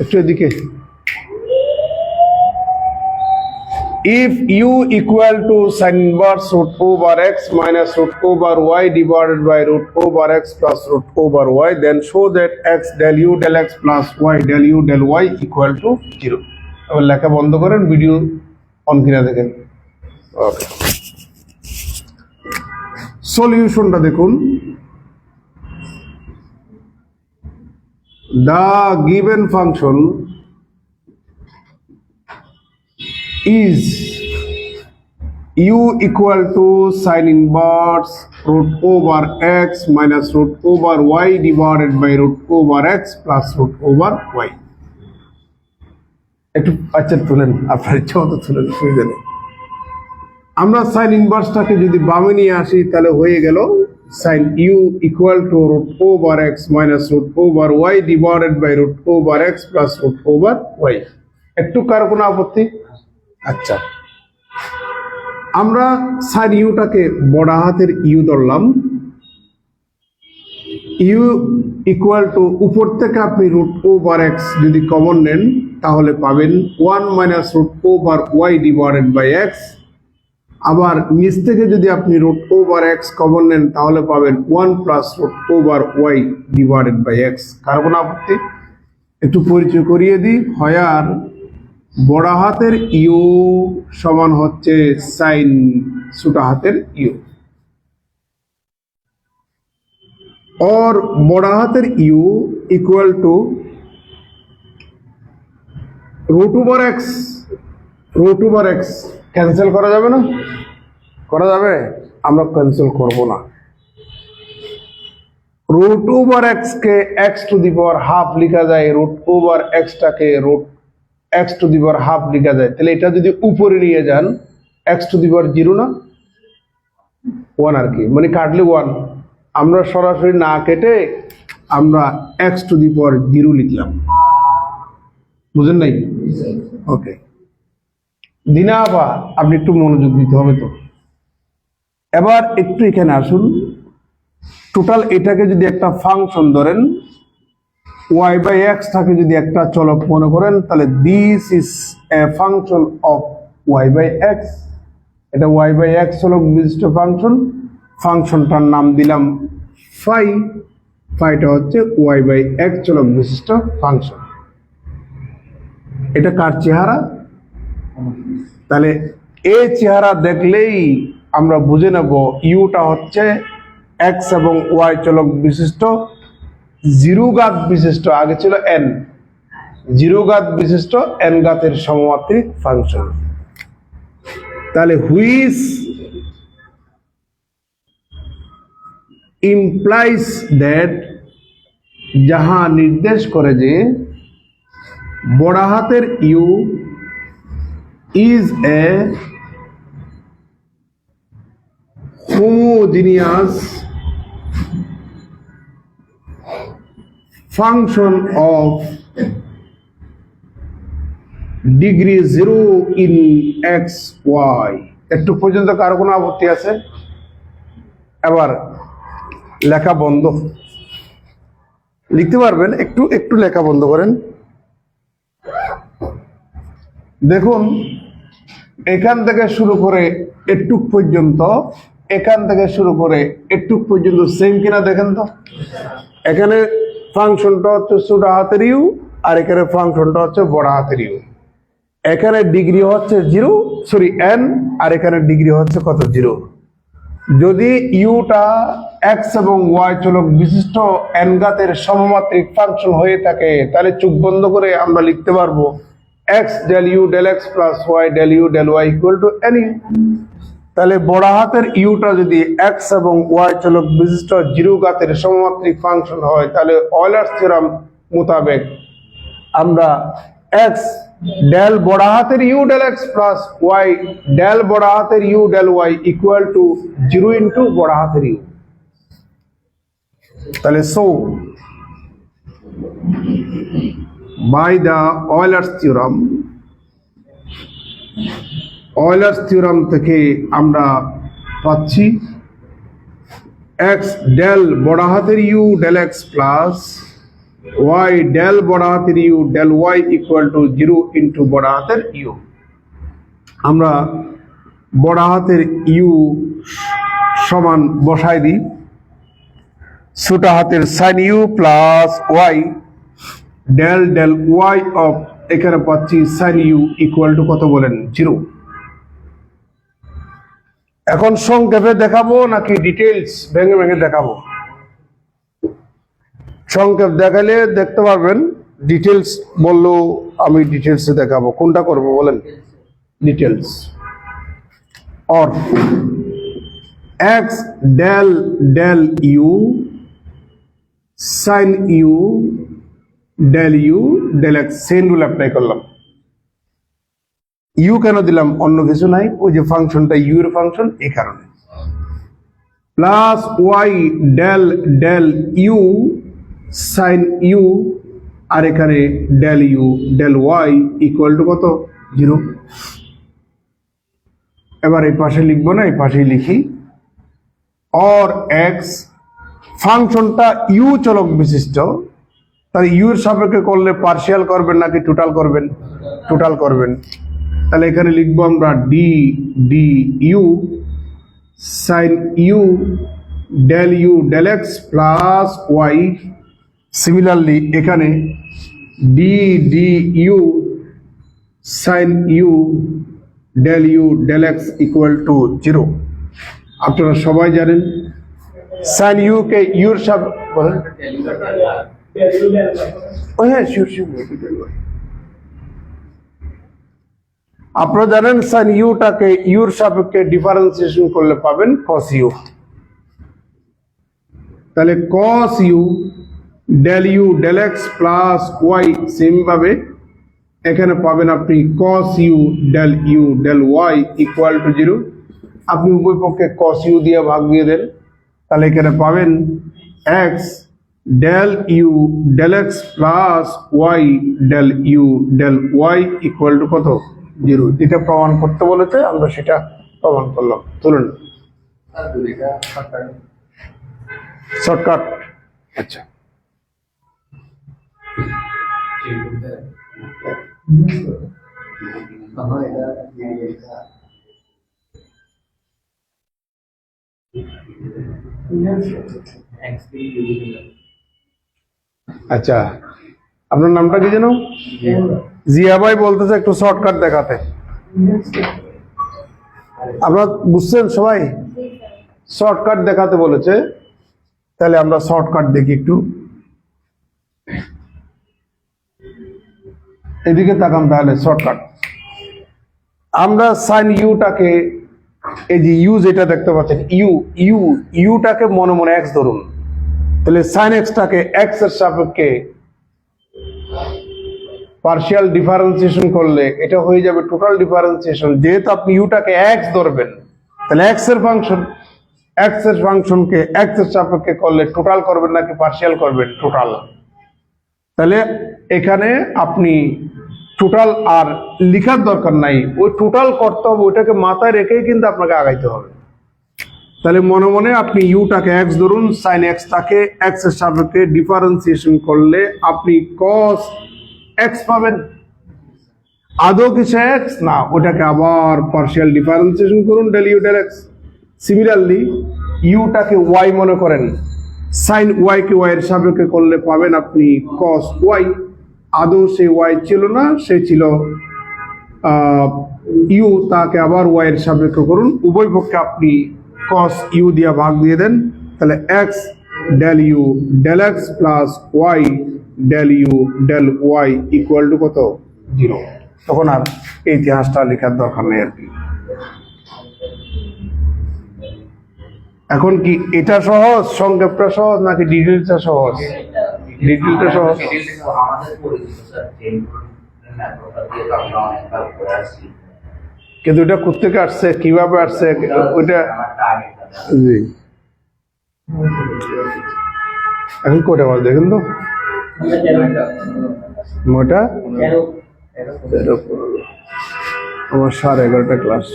একটু এদিকে if u equal to sin inverse root over x minus root over y divided by root over x plus root over y then show that x del u del x plus y del u del y equal to 0 এবার লেখা বন্ধ করেন video on কিনা দেখেন ওকে সলিউশনটা দেখুন the given function is u equal to sin inverse root over x minus root over y divided by root over x plus root over y একটু আচ্ছা তুলেন আপনার ইচ্ছা মতো তুলেন অসুবিধা নেই আমরা সাইন ইনভার্সটাকে যদি বামে নিয়ে আসি তাহলে হয়ে গেল sine u equal to root over x minus root over y divided by root over x plus root over y একটু কারও কোনো আপত্তি? আচ্ছা। আমরা সাইন ইউটাকে বড় হাতের ইউ ধরলাম। ইউ ইকুয়াল টু উপর থেকে আপনি রুট ওভার এক্স যদি কমন নেন তাহলে পাবেন one minus root over y divided by x আবার নিচ থেকে যদি আপনি রুট ওভার এক্স কমন নেন, তাহলে পাবেন one plus root over y divided by x কার কোনো আপত্তি? একটু পরিচয় করিয়ে দিই। হয়ার বড় হাতের ইউ সমান হচ্ছে সাইন ছোটা হাতের ইউ और বড় হাতের U equal root over x root over x cancel করা যাবে না? করা যাবে? আমরা ক্যান্সেল করব না। Root over x K x to the power half লেখা যায় root over এক্সটাকে root x to the power half লেখা যায়। তাহলে এটা যদি উপরে নিয়ে যান x to the power zero না? ওয়ান আর কি। মানে কাটলে ওয়ান আমরা সরাসরি না কেটে আমরা x to the power zero লিখলাম। বুঝেন নাই? ওকে দিনা আবা আপনি একটু মনোযোগ দিতে হবে তো। এবার একটু এখানে আসুন। টোটাল এটাকে যদি একটা ফাংশন ধরেন ওয়াই বাই এক্স থাকে যদি একটা চলক মনে করেন, তাহলে this is a function of y by x এটা ওয়াই বাই এক্স চলক বিশিষ্ট ফাংশন ফাংশনটার নাম দিলাম ফাই ফাইটা হচ্ছে ওয়াই বাই এক্স চলক বিশিষ্ট ফাংশন এটা কার চেহারা? তাহলে এই চেহারা দেখলেই আমরা বুঝে নেব ইউটা হচ্ছে এক্স এবং ওয়াই চলক বিশিষ্ট, জিরো গাত বিশিষ্ট আগে ছিল এন জিরো গাত বিশিষ্ট এন গাতের সমমাত্রিক ফাংশন। তাহলে হুইস ইমপ্লাইজ দ্যাট যাহা নির্দেশ করে যে বড় হাতের U is a homogeneous function of degree 0 in x, y. একটু পর্যন্ত কারও কোনো আপত্তি আছে? এবার লেখা বন্ধ। লিখতে পারবেন? একটু একটু লেখা বন্ধ করেন। দেখুন এখান থেকে শুরু করে এটুক পর্যন্ত, এখান থেকে শুরু করে এটুক পর্যন্ত সেম কিনা দেখেন তো? এখানে ফাংশনটা হচ্ছে ছোট হাতের ইউ আর এখানে ফাংশনটা হচ্ছে বড় হাতের ইউ এখানে ডিগ্রি হচ্ছে জিরো সরি এন আর এখানে ডিগ্রি হচ্ছে কত? জিরো যদি ইউটা এক্স এবং ওয়াই চলক বিশিষ্ট এন গাতের সমমাত্রিক ফাংশন হয়ে থাকে, তাহলে চোখ বন্ধ করে আমরা লিখতে পারব x del u del x plus y del u del y equal to n তাহলে বড় হাতের ইউটা যদি এক্স এবং ওয়াই চলক বিশিষ্ট জিরো গাতের সমমাত্রিক ফাংশন হয়, তাহলে অয়েলার্স থিওরাম মোতাবেক আমরা এক্স ডেল বড় হাতের u del x plus y del বড় হাতের u del y equal to zero into বড় হাতের ইউ তাহলে so by the Euler's theorem Euler's theorem থেকে আমরা পাচ্ছি x ডেল বড় হাতের u ডেল x প্লাস ওয়াই ডেল বড় হাতের u del y equal to zero into বড় হাতের ইউ আমরা বড় হাতের ইউ সমান বসাই দিই। ছোট হাতের sine u plus y del del y of এখানে পাচ্ছি সাইন ইউ ইকুয়াল টু কত বলেন? জিরো এখন সংক্ষেপে দেখাবো নাকি ডিটেলস ভেঙে ভেঙে দেখাবো? সংক্ষেপ দেখালে দেখতে পারবেন ডিটেলস বলল, আমি ডিটেলসে দেখাবো। কোনটা করব বলেন? Details or x del del u sine u del u del x same rule apply করলাম। ইউ কেন দিলাম? অন্য কিছু নাই। ওই যে ফাংশনটা ইউ এর ফাংশন এই কারণে। Plus y del del u sine u আর এখানে del u del y equal to কত? জিরো এবার এই পাশে লিখব না, এই পাশেই লিখি। অর এক্স ফাংশনটা ইউ চলক বিশিষ্ট। তাহলে ইউর সাপেক্ষে করলে পার্শিয়াল করবেন নাকি টোটাল করবেন? টোটাল করবেন। তাহলে এখানে লিখব আমরা d d u sine u del u del x plus y similarly এখানে d d u sine u del u del x equal to zero আপনারা সবাই জানেন? সাইন ইউ কে ইউর সাপ হ্যাঁ শিওর শিওর আপনারা জানেন সাইন ইউটাকে ইউর সাপেক্ষে ডিফারেন্সিয়েশন করলে পাবেন কস ইউ তাহলে cos u del u del x plus y same ভাবে এখানে পাবেন আপনি cos u del u del y equal to zero আপনি উভয় পক্ষে কস ইউ দিয়ে ভাগ দিয়ে দেন তাহলে এখানে পাবেন x del u del x plus y del u del y equal to কত? জিরো যেটা প্রমাণ করতে বলেছে আমরা সেটা প্রমাণ করলাম। তুলুন। শর্টকাট আচ্ছা। আচ্ছা আপনার নামটা কি যেন? জিয়া ভাই বলতেছে একটু শর্টকাট দেখাতে। আপনারা বুঝছেন সবাই? শর্টকাট দেখাতে বলেছে। তাহলে আমরা শর্টকাট দেখি একটু। এদিকে তাকান তাহলে শর্টকাট আমরা সাইন ইউটাকে, এই যে ইউ যেটা দেখতে পাচ্ছেন, ইউ ইউ, ইউটাকে মনে মনে এক্স ধরুন। তাহলে সাইন এক্সটাকে এক্সের সাপেক্ষে পার্শিয়াল ডিফারেন্সিয়েশন করলে এটা হয়ে যাবে টোটাল ডিফারেন্সিয়েশন যেহেতু আপনি ইউটাকে এক্স ধরবেন, তাহলে এক্সের ফাংশন এক্সের ফাংশনকে এক্সের সাপেক্ষে করলে টোটাল করবেন নাকি পার্শিয়াল করবেন? টোটাল তাহলে এখানে আপনি টোটাল আর লিখার দরকার নাই। ওই টোটাল করতে হবে, ওইটাকে মাথায় রেখেই কিন্তু আপনাকে আগাইতে হবে। তাহলে মনে মনে আপনি ইউটাকে এক্স ধরুন সাইন এক্সটাকে এক্সের সাপেক্ষে ডিফারেন্সিয়েশন করলে আপনি কস এক্স পাবেন। আদৌ কিছু এক্স না, ওটাকে আবার পার্শিয়াল ডিফারেন্সিয়েশন করুন del u del x similarly ইউটাকে y মনে করেন সাইন ওয়াই কে ওয়াই এর সাপেক্ষে করলে পাবেন আপনি কস ওয়াই আদৌ সে ওয়াই ছিল না, সে ছিল ইউ তাকে আবার ওয়াই এর সাপেক্ষে করুন। উভয় পক্ষে আপনি কস ইউ দিয়ে ভাগ দিয়ে দেন, তাহলে x del u del x plus y del u del y equal to কত? জিরো তখন আর এই ইতিহাসটা লেখার দরকার নেই আর কি। এখন কি এটা সহজ, সংক্ষেপটা সহজ, নাকি ডিটেলসটা সহজ? ডিটেলটা সহজ। আমাদের কিন্তু ওটা কোথেকে আসছে? কীভাবে আসছে? আমারটা জি। এখন কটা বাজে দেখেন তো। নয়টা আমার সাড়ে এগারোটা ক্লাস